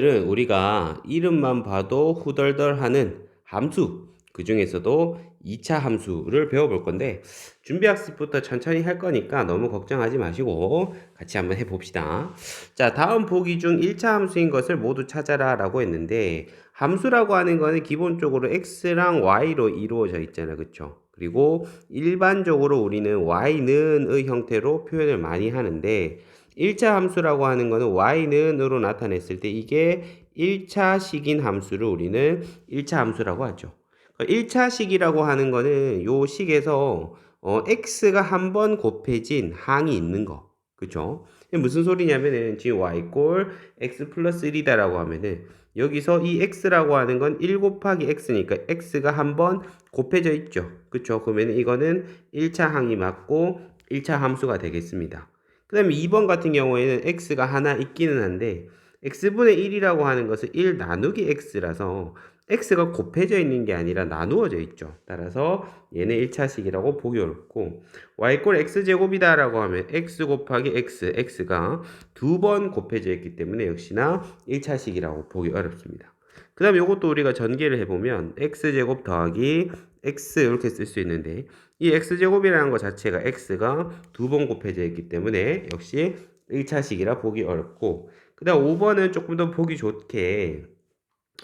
은 우리가 이름만 봐도 후덜덜하는 함수 그 중에서도 2차 함수를 배워볼 건데 준비 학습부터 천천히 할 거니까 너무 걱정하지 마시고 같이 한번 해봅시다. 자 다음 보기 중 1차 함수인 것을 모두 찾아라 라고 했는데 함수라고 하는 거는 기본적으로 x랑 y로 이루어져 있잖아 그쵸? 그리고 일반적으로 우리는 y는의 형태로 표현을 많이 하는데 1차 함수라고 하는 거는 y는으로 나타냈을 때 이게 1차식인 함수를 우리는 1차 함수라고 하죠. 1차식이라고 하는 거는 요 식에서 어, x가 한 번 곱해진 항이 있는 거. 그쵸? 무슨 소리냐면은 지금 y꼴 x 플러스 1이다라고 하면은 여기서 이 x라고 하는 건 1 곱하기 x니까 x가 한 번 곱해져 있죠. 그쵸? 그러면 이거는 1차 항이 맞고 1차 함수가 되겠습니다. 그 다음에 2번 같은 경우에는 x가 하나 있기는 한데 x분의 1이라고 하는 것은 1 나누기 x라서 x가 곱해져 있는 게 아니라 나누어져 있죠. 따라서 얘는 1차식이라고 보기 어렵고 y꼴 x제곱이다 라고 하면 x 곱하기 x, x가 두 번 곱해져 있기 때문에 역시나 1차식이라고 보기 어렵습니다. 그 다음에 이것도 우리가 전개를 해보면 x제곱 더하기 x 이렇게 쓸 수 있는데 이 x제곱이라는 것 자체가 x가 두 번 곱해져 있기 때문에 역시 1차식이라 보기 어렵고 그 다음 5번은 조금 더 보기 좋게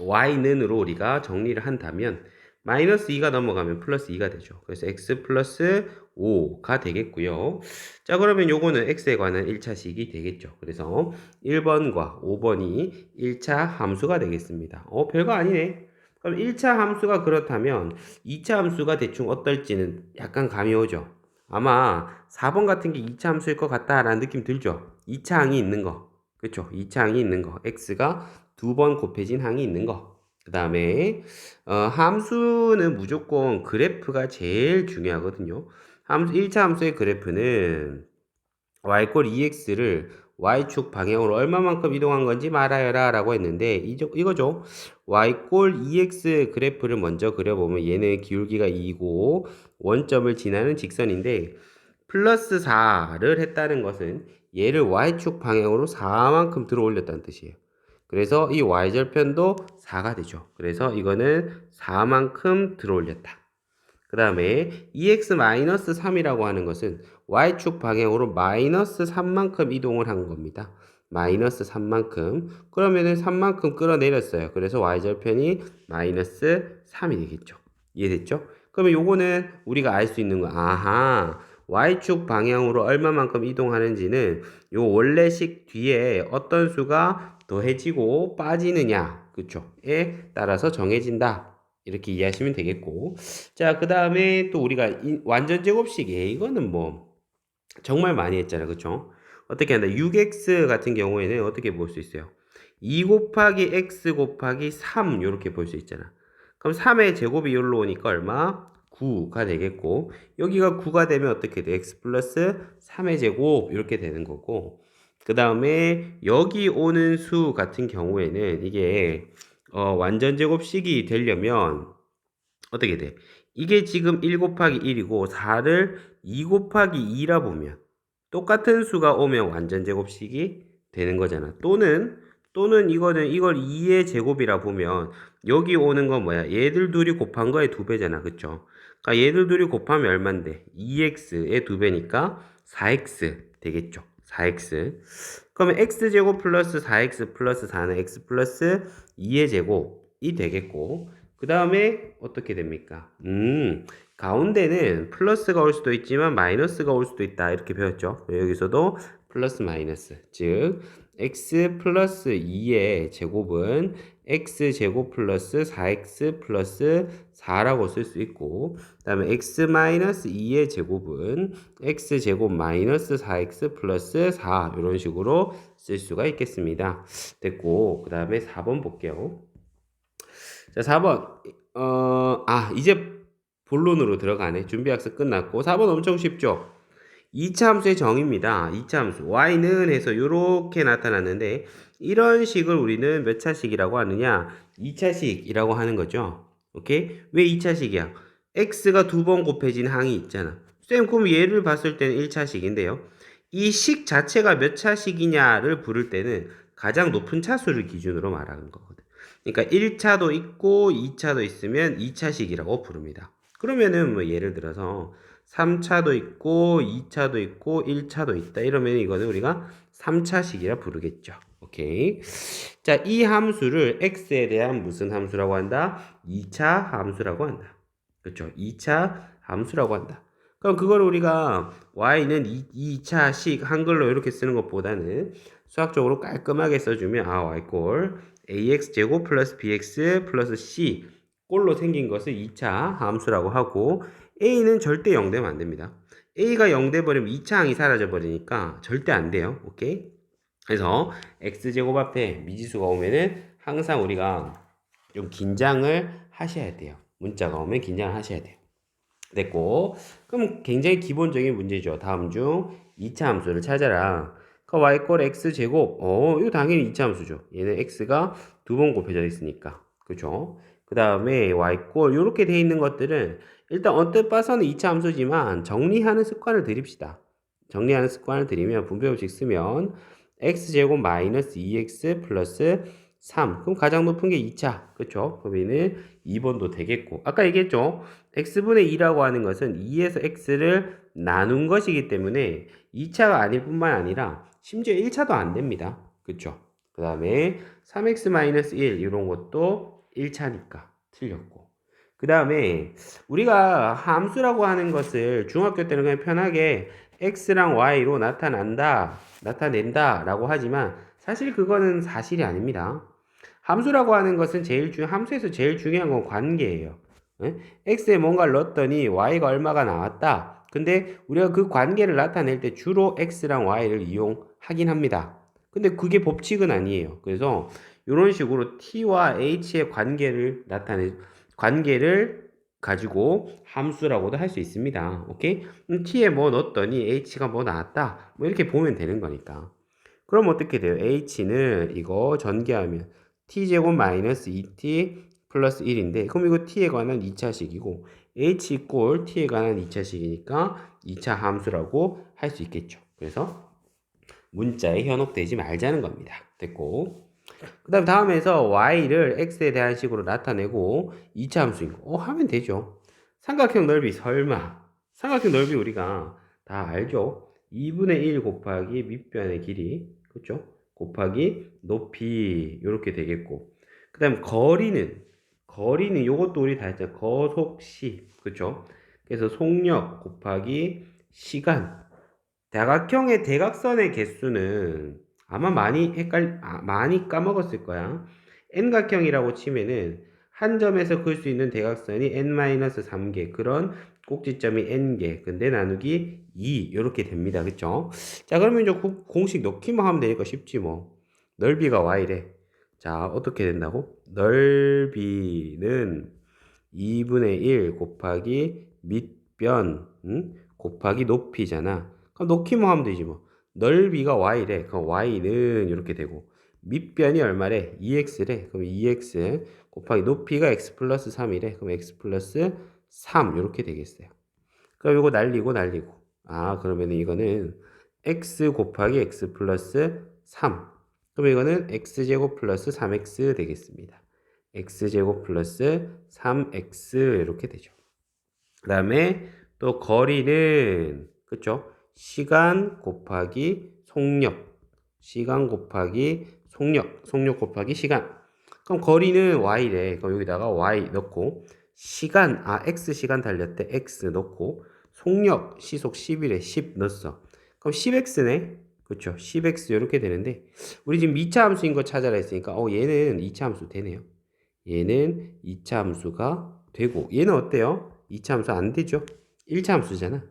y는으로 우리가 정리를 한다면 마이너스 2가 넘어가면 플러스 2가 되죠. 그래서 x 플러스 5가 되겠고요. 자 그러면 요거는 x에 관한 1차식이 되겠죠. 그래서 1번과 5번이 1차 함수가 되겠습니다. 어 별거 아니네. 그럼 1차 함수가 그렇다면 2차 함수가 대충 어떨지는 약간 감이 오죠. 아마 4번 같은 게 2차 함수일 것 같다라는 느낌 들죠. 2차 항이 있는 거. 그렇죠. 2차 항이 있는 거. x가 두 번 곱해진 항이 있는 거. 그 다음에 어, 함수는 무조건 그래프가 제일 중요하거든요. 함수 1차 함수의 그래프는 y꼴 2x를 y축 방향으로 얼마만큼 이동한 건지 말하여라 라고 했는데 이죠, 이거죠. y꼴 2x 그래프를 먼저 그려보면 얘는 기울기가 2고 원점을 지나는 직선인데 플러스 4를 했다는 것은 얘를 y축 방향으로 4만큼 들어 올렸다는 뜻이에요. 그래서 이 y절편도 4가 되죠. 그래서 이거는 4만큼 들어 올렸다. 그 다음에 2x-3이라고 하는 것은 y축 방향으로 마이너스 3만큼 이동을 한 겁니다. 마이너스 3만큼. 그러면은 3만큼 끌어내렸어요. 그래서 y절편이 마이너스 3이 되겠죠. 이해됐죠? 그러면 요거는 우리가 알 수 있는 거, 아하, y축 방향으로 얼마만큼 이동하는지는 요 원래식 뒤에 어떤 수가 더해지고 빠지느냐, 그쵸? 에 따라서 정해진다. 이렇게 이해하시면 되겠고. 자, 그 다음에 또 우리가 이, 완전 제곱식이에요. 이거는 뭐, 정말 많이 했잖아. 그쵸? 어떻게 한다? 6x 같은 경우에는 어떻게 볼 수 있어요? 2 곱하기 x 곱하기 3 이렇게 볼 수 있잖아. 그럼 3의 제곱이 여기로 오니까 얼마? 9가 되겠고 여기가 9가 되면 어떻게 돼? x 플러스 3의 제곱 이렇게 되는 거고 그 다음에 여기 오는 수 같은 경우에는 이게 어, 완전 제곱식이 되려면 어떻게 돼? 이게 지금 1 곱하기 1이고 4를 2 곱하기 2라 보면 똑같은 수가 오면 완전 제곱식이 되는 거잖아. 또는 또는 이거는 이걸 2의 제곱이라 보면 여기 오는 건 뭐야? 얘들 둘이 곱한 거의 두 배잖아. 그쵸? 그러니까 얘들 둘이 곱하면 얼만데? 2x의 두 배니까 4x 되겠죠. 4x. 그러면 x제곱 플러스 4x 플러스 4는 x 플러스 2의 제곱이 되겠고 그 다음에 어떻게 됩니까? 음, 가운데는 플러스가 올 수도 있지만 마이너스가 올 수도 있다 이렇게 배웠죠. 여기서도 플러스 마이너스 즉 x 플러스 2의 제곱은 x 제곱 플러스 4x 플러스 4라고 쓸 수 있고 그 다음에 x 마이너스 2의 제곱은 x 제곱 마이너스 4x 플러스 4 이런 식으로 쓸 수가 있겠습니다. 됐고 그 다음에 4번 볼게요. 자 4번 어, 아 이제 본론으로 들어가네. 준비 학습 끝났고 4번 엄청 쉽죠? 2차 함수의 정의입니다. 2차 함수 y는 해서 이렇게 나타났는데 이런 식을 우리는 몇 차식이라고 하느냐? 2차식이라고 하는 거죠. 오케이? 왜 2차식이야? x가 두 번 곱해진 항이 있잖아. 쌤 그럼 얘를 봤을 때는 1차식인데요. 이 식 자체가 몇 차식이냐를 부를 때는 가장 높은 차수를 기준으로 말하는 거거든. 그러니까 1차도 있고 2차도 있으면 2차식이라고 부릅니다. 그러면은 뭐 예를 들어서 3차도 있고 2차도 있고 1차도 있다. 이러면 이거는 우리가 3차식이라 부르겠죠. 오케이. 자, 이 함수를 x에 대한 무슨 함수라고 한다? 2차 함수라고 한다. 그렇죠? 2차 함수라고 한다. 그럼 그걸 우리가 y는 2, 차식 한글로 이렇게 쓰는 것보다는 수학적으로 깔끔하게 써주면 아 y꼴 ax 제곱 플러스 bx 플러스 c 꼴로 생긴 것을 2차 함수라고 하고 a는 절대 0 되면 안 됩니다. a가 0 돼버리면 2차 항이 사라져 버리니까 절대 안 돼요. 오케이? 그래서 x제곱 앞에 미지수가 오면은 항상 우리가 좀 긴장을 하셔야 돼요. 문자가 오면 긴장을 하셔야 돼요. 됐고 그럼 굉장히 기본적인 문제죠. 다음 중 2차 함수를 찾아라. 그 y꼴 x제곱 어 이거 당연히 2차 함수죠. 얘는 x가 두 번 곱해져 있으니까 그죠? 그 다음에 y꼴 이렇게 돼 있는 것들은 일단 언뜻 봐서는 2차 함수지만 정리하는 습관을 들입시다. 정리하는 습관을 들이면 분배법칙 쓰면 x제곱 마이너스 2x 플러스 3 그럼 가장 높은 게 2차 그쵸? 얘는 2번도 되겠고 아까 얘기했죠? x분의 2라고 하는 것은 2에서 x를 나눈 것이기 때문에 2차가 아닐 뿐만 아니라 심지어 1차도 안 됩니다 그쵸? 그 다음에 3x-1 이런 것도 1차니까 틀렸고 그 다음에 우리가 함수라고 하는 것을 중학교 때는 그냥 편하게 x랑 y로 나타난다 나타낸다 라고 하지만 사실 그거는 사실이 아닙니다 함수라고 하는 것은 제일 중 함수에서 제일 중요한 건 관계예요. 예? x에 뭔가를 넣었더니 y가 얼마가 나왔다. 근데 우리가 그 관계를 나타낼 때 주로 x랑 y를 이용하긴 합니다. 근데 그게 법칙은 아니에요. 그래서 이런 식으로 t와 h의 관계를 나타내 관계를 가지고 함수라고도 할 수 있습니다. 오케이? 음, t에 뭐 넣었더니 h가 뭐 나왔다. 뭐 이렇게 보면 되는 거니까. 그럼 어떻게 돼요? h는 이거 전개하면 t제곱 마이너스 2t 플러스 1인데 그럼 이거 t에 관한 2차식이고 h 꼴 t에 관한 2차식이니까 2차 함수라고 할 수 있겠죠. 그래서 문자에 현혹되지 말자는 겁니다. 됐고 그 다음 다음에서 y를 x에 대한 식으로 나타내고 2차 함수인 거. 어, 하면 되죠. 삼각형 넓이 설마. 삼각형 넓이 우리가 다 알죠. 2분의 1 곱하기 밑변의 길이. 그렇죠? 곱하기 높이. 이렇게 되겠고. 그 다음 거리는. 거리는 요것도 우리 다 했잖아. 거속시. 그쵸 그래서 속력 곱하기 시간. 대각형의 대각선의 개수는 아마 많이 헷갈 아, 많이 까먹었을 거야. N각형이라고 치면은 한 점에서 그을 수 있는 대각선이 n-3개 그런 꼭지점이 n개 근데 나누기 2 이렇게 됩니다. 그쵸? 자 그러면 이제 구- 공식 넣기만 하면 되니까 쉽지 뭐. 넓이가 y래. 자 어떻게 된다고? 넓이는 2분의 1 곱하기 밑변 응? 곱하기 높이잖아. 그럼 넣기만 하면 되지 뭐 넓이가 y래 그럼 y는 이렇게 되고 밑변이 얼마래 2x래 그럼 2x 곱하기 높이가 x 플러스 3이래 그럼 x 플러스 3 이렇게 되겠어요. 그럼 이거 날리고 날리고 아 그러면 이거는 x 곱하기 x 플러스 3 그럼 이거는 x제곱 플러스 3x 되겠습니다. x제곱 플러스 3x 이렇게 되죠. 그 다음에 또 거리는 그쵸? 시간 곱하기 속력 시간 곱하기 속력 속력 곱하기 시간 그럼 거리는 y래 그럼 여기다가 y 넣고 시간, 아, x 시간 달렸대. x 넣고, 속력, 시속 10일에 10 넣었어. 그럼 10x네? 그쵸. 10x 이렇게 되는데, 우리 지금 2차 함수인 거 찾아라 했으니까, 어, 얘는 2차 함수 되네요. 얘는 2차 함수가 되고, 얘는 어때요? 2차 함수 안 되죠? 1차 함수잖아.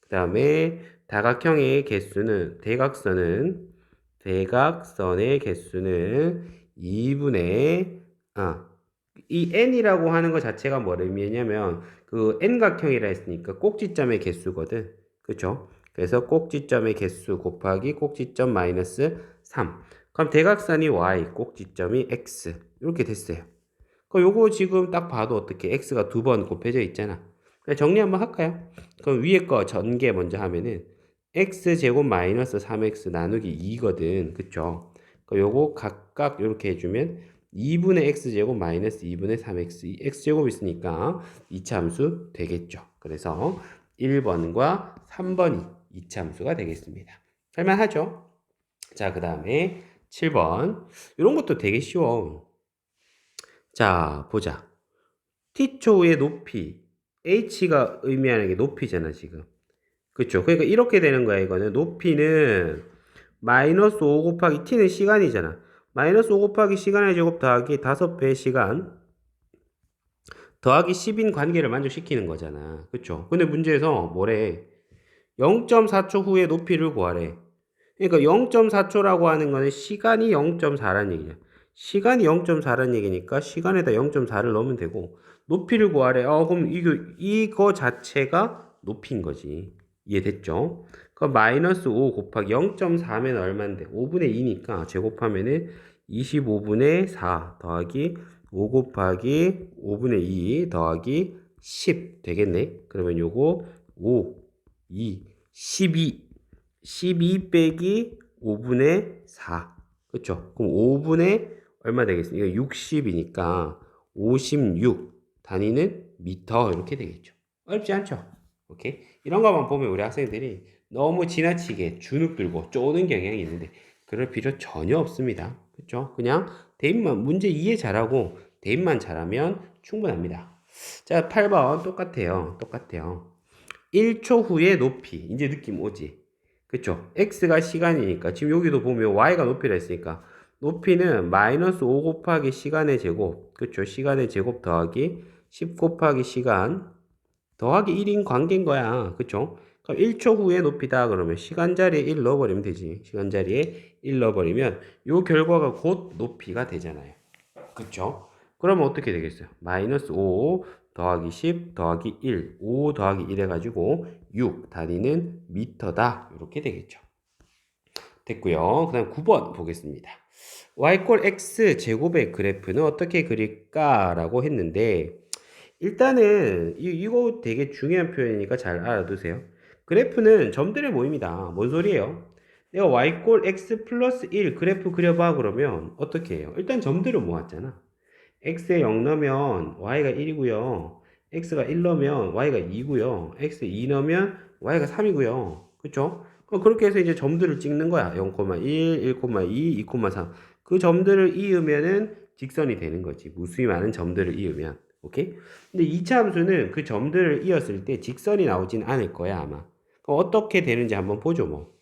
그 다음에, 다각형의 개수는, 대각선은, 대각선의 개수는 2분의, 아, 이 n이라고 하는 것 자체가 뭐를 의미하냐면 그 n각형이라 했으니까 꼭지점의 개수거든. 그쵸? 그래서 꼭지점의 개수 곱하기 꼭지점 마이너스 3. 그럼 대각선이 y, 꼭지점이 x. 이렇게 됐어요. 그럼 요거 지금 딱 봐도 어떻게 x가 두 번 곱해져 있잖아. 정리 한번 할까요? 그럼 위에 거 전개 먼저 하면은 x 제곱 마이너스 3x 나누기 2거든. 그쵸? 요거 각각 이렇게 해주면 2분의 x제곱 마이너스 2분의 3x x제곱 있으니까 2차 함수 되겠죠. 그래서 1번과 3번이 2차 함수가 되겠습니다. 할만하죠? 자, 그 다음에 7번. 이런 것도 되게 쉬워. 자, 보자. t초의 높이. h가 의미하는 게 높이잖아, 지금. 그쵸? 그러니까 이렇게 되는 거야, 이거는. 높이는 마이너스 5 곱하기 t는 시간이잖아. 마이너스 5 곱하기 시간의 제곱 더하기 5배의 시간 더하기 10인 관계를 만족시키는 거잖아. 그쵸? 근데 문제에서 뭐래? 0.4초 후에 높이를 구하래. 그러니까 0.4초라고 하는 거는 시간이 0.4라는 얘기야. 시간이 0.4라는 얘기니까 시간에다 0.4를 넣으면 되고 높이를 구하래. 어, 그럼 이거 이거 자체가 높이인 거지. 이해됐죠? 그럼 마이너스 5 곱하기 0.4면 얼마인데? 5분의 2니까 제곱하면은 25분의 4 더하기 5 곱하기 5분의 2 더하기 10 되겠네. 그러면 요거 5, 2, 12, 12 빼기 5분의 4. 그쵸? 그럼 5분의 얼마 되겠습니까? 이거 60이니까 56 단위는 미터 이렇게 되겠죠. 어렵지 않죠? 오케이? 이런 것만 보면 우리 학생들이 너무 지나치게 주눅 들고 쪼는 경향이 있는데 그럴 필요 전혀 없습니다. 그렇죠? 그냥 대입만 문제 이해 잘하고 대입만 잘하면 충분합니다. 자, 8번 똑같아요. 똑같아요. 1초 후의 높이. 이제 느낌 오지? 그쵸? x가 시간이니까 지금 여기도 보면 y가 높이라 했으니까 높이는 마이너스 5 곱하기 시간의 제곱 그쵸? 시간의 제곱 더하기 10 곱하기 시간 더하기 1인 관계인 거야. 그쵸? 그럼 1초 후에 높이다 그러면 시간 자리에 1 넣어버리면 되지. 시간 자리에 1 넣어버리면 요 결과가 곧 높이가 되잖아요. 그쵸? 그러면 어떻게 되겠어요? 마이너스 5 더하기 10 더하기 1 5 더하기 1 해가지고 6 단위는 미터다 이렇게 되겠죠. 됐고요. 그 다음 9번 보겠습니다. y꼴 x 제곱의 그래프는 어떻게 그릴까 라고 했는데 일단은 이, 이거 되게 중요한 표현이니까 잘 알아두세요. 그래프는 점들의 모임이다. 뭔 소리예요? 내가 y꼴 x 플러스 1 그래프 그려봐 그러면 어떻게 해요? 일단 점들을 모았잖아. x에 0 넣으면 y가 1이고요. x가 1 넣으면 y가 2고요. x에 2 넣으면 y가 3이고요. 그쵸? 그럼 그렇게 해서 이제 점들을 찍는 거야. 0,1, 1,2, 2,3. 그 점들을 이으면은 직선이 되는 거지. 무수히 많은 점들을 이으면. 오케이? 근데 2차 함수는 그 점들을 이었을 때 직선이 나오진 않을 거야, 아마. 어떻게 되는지 한번 보죠, 뭐.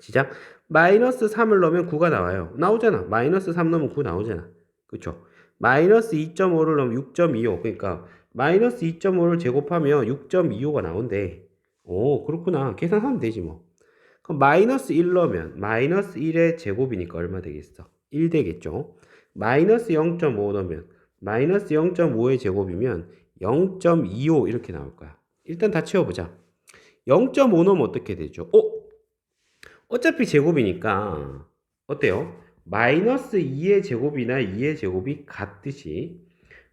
시작. 마이너스 3을 넣으면 9가 나와요. 나오잖아. 마이너스 3 넣으면 9 나오잖아. 그쵸? 마이너스 2.5를 넣으면 6.25. 그러니까 마이너스 2.5를 제곱하면 6.25가 나온대. 오, 그렇구나. 계산하면 되지 뭐. 그럼 마이너스 1 넣으면 마이너스 1의 제곱이니까 얼마 되겠어? 1 되겠죠. 마이너스 0.5 넣으면 마이너스 0.5의 제곱이면 0.25 이렇게 나올 거야. 일단 다 채워보자. 0.5 넣으면 어떻게 되죠? 어? 어차피 제곱이니까 어때요? 마이너스 2의 제곱이나 2의 제곱이 같듯이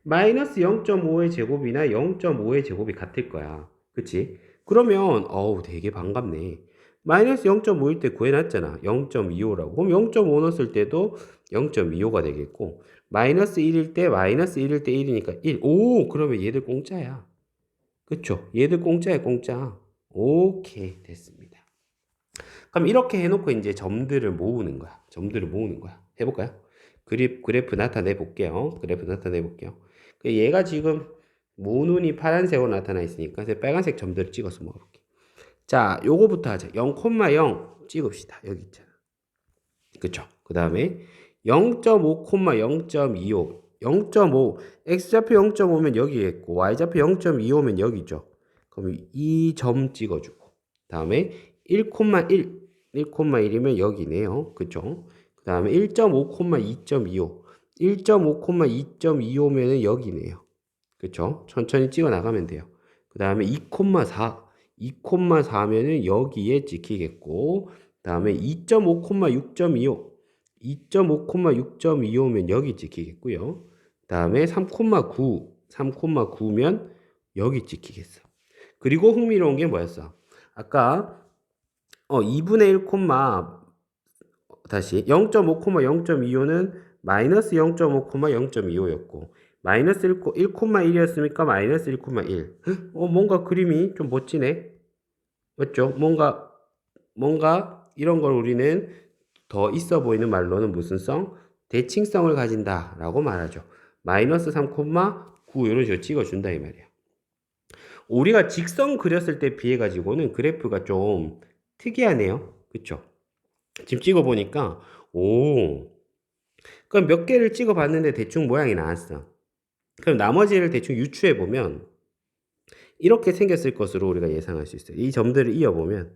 마이너스 0.5의 제곱이나 0.5의 제곱이 같을 거야. 그치? 그러면 어우 되게 반갑네. 마이너스 0.5일 때 구해놨잖아. 0.25라고. 그럼 0.5 넣었을 때도 0.25가 되겠고 마이너스 1일 때 마이너스 1일 때 1이니까 1. 오 그러면 얘들 공짜야. 그쵸? 얘들 공짜야 공짜. 오케이 됐습니다. 그럼 이렇게 해놓고 이제 점들을 모으는 거야. 점들을 모으는 거야. 해볼까요? 그립, 그래프 나타내 볼게요. 그래프 나타내 볼게요. 그 얘가 지금 무눈이 파란색으로 나타나 있으니까 빨간색 점들을 찍어서 모아볼게. 자, 요거부터 하자. 0,0 찍읍시다. 여기 있잖아. 그쵸? 그 다음에 0.5,0.25. 0.5. x좌표 0.5면 여기겠고, y좌표 0.25면 여기죠. 그럼 이 점 찍어주고. 다음에 1,1. 1,1이면 여기네요. 그쵸? 그 다음에 1.5,2.25. 1.5,2.25면은 여기네요. 그쵸? 천천히 찍어 나가면 돼요. 그 다음에 2,4. 2,4면은 여기에 찍히겠고, 다음에 2.5,6.25. 2.5,6.25면 여기 찍히겠고요. 다음에 3,9. 3,9면 여기 찍히겠어. 그리고 흥미로운 게 뭐였어? 아까 어 2분의 1, 다시 0.5,0.25는 마이너스 0.5,0.25였고 마이너스 1, 1,1이었으니까 마이너스 1,1 어, 뭔가 그림이 좀 멋지네 맞죠? 뭔가 뭔가 이런 걸 우리는 더 있어 보이는 말로는 무슨 성? 대칭성을 가진다 라고 말하죠 마이너스 3,9 이런 식으로 찍어준다 이 말이야 우리가 직선 그렸을 때 비해 가지고는 그래프가 좀 특이하네요 그쵸? 지금 찍어보니까 오 그럼 몇 개를 찍어봤는데 대충 모양이 나왔어 그럼 나머지를 대충 유추해 보면 이렇게 생겼을 것으로 우리가 예상할 수 있어요. 이 점들을 이어보면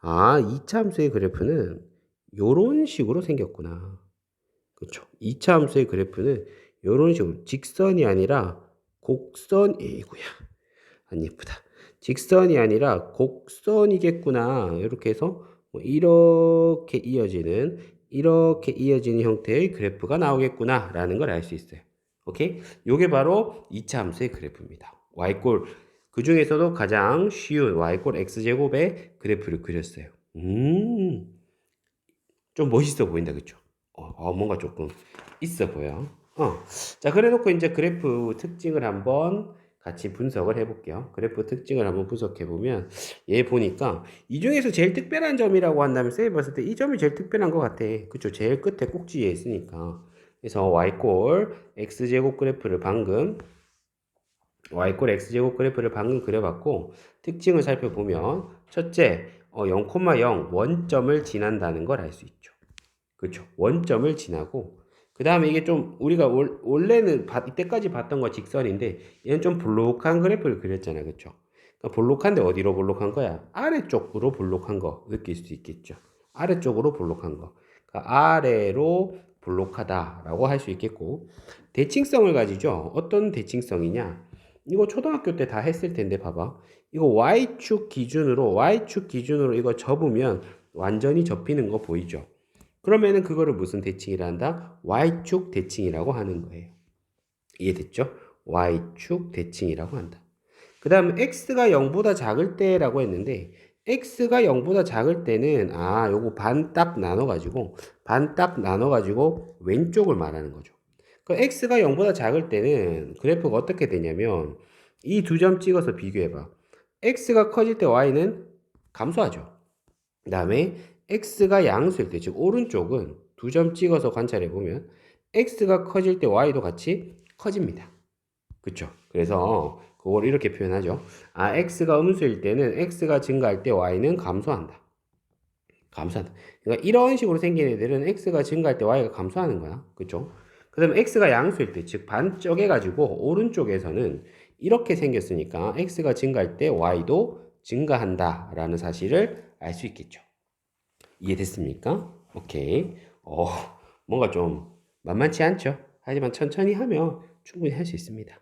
아, 2차 함수의 그래프는 요런 식으로 생겼구나. 그렇죠? 2차 함수의 그래프는 요런 식으로 직선이 아니라 곡선 에이구야. 안 예쁘다. 직선이 아니라 곡선이겠구나. 이렇게 해서 뭐 이렇게 이어지는 이렇게 이어지는 형태의 그래프가 나오겠구나 라는 걸 알 수 있어요. 오케이? 요게 바로 2차 함수의 그래프입니다. y꼴 그 중에서도 가장 쉬운 y꼴 x제곱의 그래프를 그렸어요. 음, 좀 멋있어 보인다, 그쵸? 어, 어, 뭔가 조금 있어 보여. 어, 자, 그래 놓고 이제 그래프 특징을 한번 같이 분석을 해볼게요. 그래프 특징을 한번 분석해 보면 얘 보니까 이 중에서 제일 특별한 점이라고 한다면 쌤이 봤을 때 이 점이 제일 특별한 것 같아. 그쵸? 제일 끝에 꼭지에 있으니까. 그래서 y꼴 x제곱 그래프를 방금 y꼴 x제곱 그래프를 방금 그려봤고 특징을 살펴보면 첫째 어, 0,0 원점을 지난다는 걸 알 수 있죠. 그렇죠. 원점을 지나고 그 다음에 이게 좀 우리가 올, 원래는 바, 이때까지 봤던 거 직선인데 얘는 좀 볼록한 그래프를 그렸잖아요. 그렇죠. 그러니까 볼록한데 어디로 볼록한 거야? 아래쪽으로 볼록한 거 느낄 수 있겠죠. 아래쪽으로 볼록한 거. 그러니까 아래로 볼록하다라고 할 수 있겠고 대칭성을 가지죠. 어떤 대칭성이냐? 이거 초등학교 때 다 했을 텐데 봐봐. 이거 y축 기준으로 y축 기준으로 이거 접으면 완전히 접히는 거 보이죠? 그러면은 그거를 무슨 대칭이라 한다? y축 대칭이라고 하는 거예요. 이해됐죠? y축 대칭이라고 한다. 그 다음 x가 0보다 작을 때라고 했는데 x가 0보다 작을 때는 아 요거 반 딱 나눠가지고 반 딱 나눠가지고 왼쪽을 말하는 거죠. 그 x가 0보다 작을 때는 그래프가 어떻게 되냐면 이 두 점 찍어서 비교해봐. x가 커질 때 y는 감소하죠. 그 다음에 x가 양수일 때, 즉 오른쪽은 두 점 찍어서 관찰해 보면 x가 커질 때 y도 같이 커집니다. 그쵸? 그래서 그걸 이렇게 표현하죠. 아, x가 음수일 때는 x가 증가할 때 y는 감소한다. 감소한다. 그러니까 이런 식으로 생긴 애들은 x가 증가할 때 y가 감소하는 거야. 그쵸? 그 다음에 x가 양수일 때, 즉 반쪽해가지고 오른쪽에서는 이렇게 생겼으니까 x가 증가할 때 y도 증가한다 라는 사실을 알 수 있겠죠. 이해됐습니까? 오케이. 어, 뭔가 좀 만만치 않죠? 하지만 천천히 하면 충분히 할 수 있습니다.